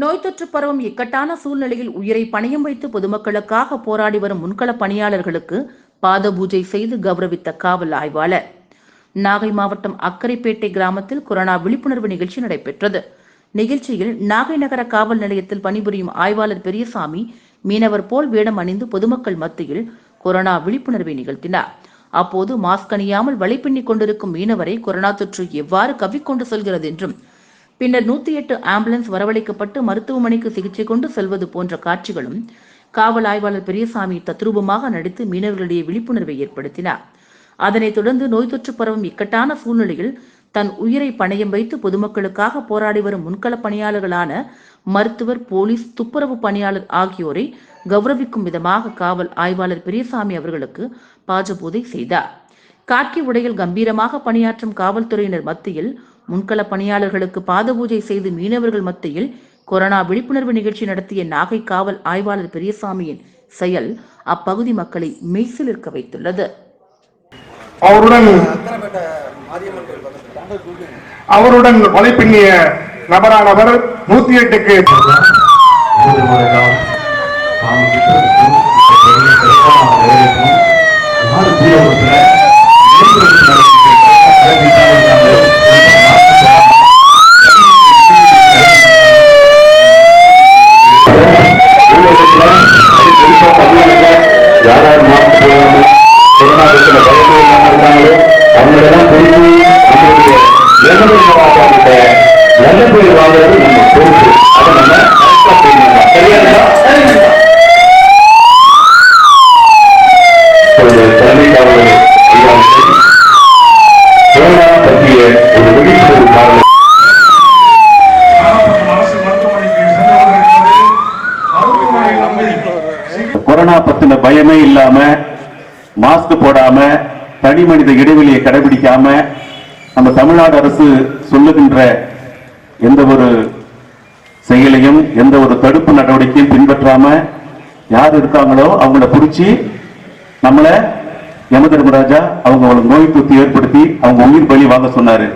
நோய் தொற்று பரவும் இக்கட்டான சூழ்நிலையில் உயிரை பணயம் வைத்து பொதுமக்களுக்காக போராடி வரும் முன்கள பணியாளர்களுக்கு பாத பூஜை செய்து கௌரவித்த காவல் ஆய்வாளர். நாகை மாவட்டம் அக்கரைப்பேட்டை கிராமத்தில் கொரோனா விழிப்புணர்வு நிகழ்ச்சி நடைபெற்றது. நிகழ்ச்சியில் நாகை நகர காவல் நிலையத்தில் பணிபுரியும் ஆய்வாளர் பெரியசாமி மீனவர் போல் வேடம் அணிந்து பொதுமக்கள் மத்தியில் கொரோனா விழிப்புணர்வை நிகழ்த்தினார். அப்போது மாஸ்க் அணியாமல் வலைப்பின்னிக் கொண்டிருக்கும் மீனவரை கொரோனா தொற்று எவ்வாறு கவ்விக்கொண்டு செல்கிறது என்றும் பின்னர் நூத்தி எட்டு ஆம்புலன்ஸ் வரவழைக்கப்பட்டு மருத்துவமனைக்கு சிகிச்சை கொண்டு செல்வது போன்ற காட்சிகளும் காவல் ஆய்வாளர் பெரியசாமி தத்ரூபமாக நடித்து மீனவர்களிடையே விழிப்புணர்வை ஏற்படுத்தினார். அதனைத் தொடர்ந்து நோய் தொற்று பரவும் இக்கட்டான சூழ்நிலையில் தன் உயிரை பணயம் வைத்து பொதுமக்களுக்காக போராடி வரும் முன்களப் பணியாளர்களான மருத்துவர் போலீஸ் துப்புரவு பணியாளர் ஆகியோரை கௌரவிக்கும் விதமாக காவல் ஆய்வாளர் பெரியசாமி அவர்களுக்கு பாஜபூதை செய்தார். காக்கி உடையில் கம்பீரமாக பணியாற்றும் காவல்துறையினர் மத்தியில் முன்கள பணியாளர்களுக்கு பாத பூஜை செய்து மீனவர்கள் மத்தியில் கொரோனா விழிப்புணர்வு நிகழ்ச்சி நடத்திய நாகை காவல் ஆய்வாளர் பெரியசாமியின் செயல் அப்பகுதி மக்களை மெய்சிலிருக்க வைத்துள்ளது. அவருடன் அவருடன் கொலை பின்னிய நபரானவர் நூத்தி எட்டுக்கு யாரார் மாஸ்க் போடாம கொரோனா இருக்காங்களோ அவங்களெல்லாம் நம்மளுடைய நல்ல பேர் நம்ம கொரோனா பத்தின பயமே இல்லாம மாஸ்க் போடாம தனி மனித இடைவெளியை கடைபிடிக்காம நம்ம தமிழ்நாடு அரசு சொல்லுகின்ற எந்த ஒரு செயலையும் எந்த ஒரு தடுப்பு நடவடிக்கையும் பின்பற்றாம யார் இருக்காங்களோ அவங்கள பிடிச்சி நம்மள யம தர்மராஜா அவங்க நோய் தொத்தி ஏற்படுத்தி அவங்க உயிர் பலி வாங்க சொன்னாரு.